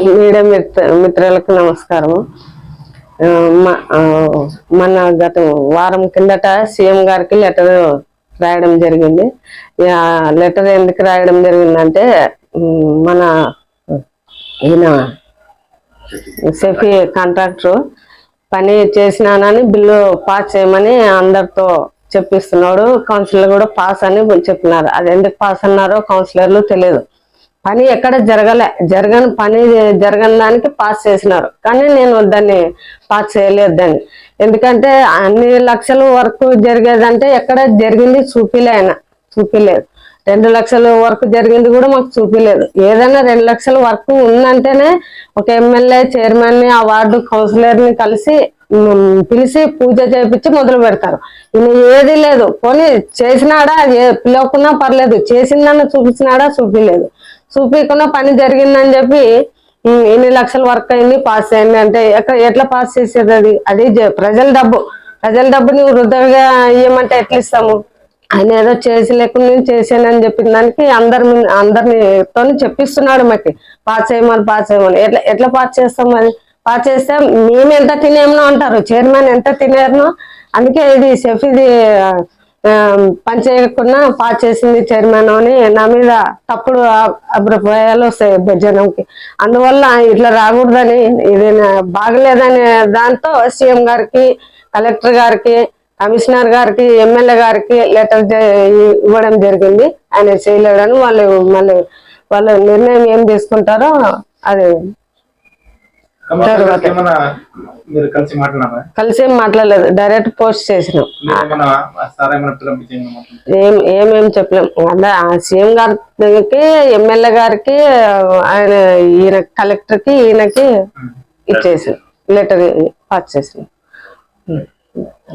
Media మిత్ర మిత్రులకు నమస్కారము. మన గత వారం కిందట సీఎం గారికి లెటర్ రాయడం జరిగింది. లెటర్ ఎందుకు రాయడం జరిగిందంటే మన ఈయన సెఫీ కాంట్రాక్టర్ పని చేసినానని బిల్లు పాస్ చేయమని అందరితో చెప్పిస్తున్నాడు. కౌన్సిలర్ కూడా పాస్ అని చెప్పినారు. అది ఎందుకు పాస్ అన్నారో కౌన్సిలర్లు తెలియదు. పని ఎక్కడ జరగలే. జరగని పని జరగని దానికి పాస్ చేసినారు. కానీ నేను దాన్ని పాస్ చేయలేదు దాన్ని. ఎందుకంటే అన్ని లక్షల వరకు జరిగేదంటే ఎక్కడ జరిగింది చూపిలే ఆయన. చూపిలేదు. రెండు లక్షల వరకు జరిగింది కూడా మాకు చూపిలేదు. ఏదైనా రెండు లక్షల వరకు ఉందంటేనే ఒక ఎమ్మెల్యే చైర్మన్ని ఆ వార్డు కౌన్సిలర్ని కలిసి పిలిచి పూజ చేపించి మొదలు పెడతారు. ఈయన ఏది లేదు. పోనీ చేసినాడా? పిలవకున్నా పర్లేదు. చేసిందన్న చూపించినాడా? చూపిలేదు. చూపించకుండా పని జరిగిందని చెప్పి ఎన్ని లక్షల వర్క్ అయింది పాస్ అయింది? అంటే ఎక్కడ ఎట్లా పాస్ చేసేది అది? అది ప్రజల డబ్బు. ప్రజల డబ్బుని వృధాగా ఇవ్వమంటే ఎట్లా ఇస్తాము? ఆయన ఏదో చేసి లేకుండా నేను చేశానని చెప్పిన దానికి అందరి మీ- అందరితో చెప్పిస్తున్నాడు మాకు. పాస్ చేయమని పాస్ చేయమని ఎట్లా ఎట్లా పాస్ చేస్తాం అది పాస్ చేస్తే మేము ఎంత తినేమో అంటారు. చైర్మన్ ఎంత తినేరునో? అందుకే ఇది సెఫ్ ఇది పనిచేయకుండా పని చేయకుండా పాస్ చేసింది చైర్మన్ అని నా మీద తప్పుడు అభిప్రాయాలు వస్తాయి జనంకి. అందువల్ల ఇట్లా రాకూడదని ఇది బాగలేదనే దాంతో సీఎం గారికి కలెక్టర్ గారికి కమిషనర్ గారికి ఎమ్మెల్యే గారికి లెటర్ ఇవ్వడం జరిగింది. ఆయన చేయలేడని వాళ్ళు మళ్ళీ వాళ్ళు నిర్ణయం ఏం తీసుకుంటారో అది కమిషనర్ గారికి ఏమన్నా మీరు కలిసి మాట్లాడలేదు. డైరెక్ట్ పోస్ట్ చేసినాం? ఏం ఏమేం చెప్పలేం. సీఎం గారికి ఎమ్మెల్యే గారికి ఆయన ఈయన కలెక్టర్కి ఈయనకి ఇచ్చేసి లెటర్ పాస్ చేసిన.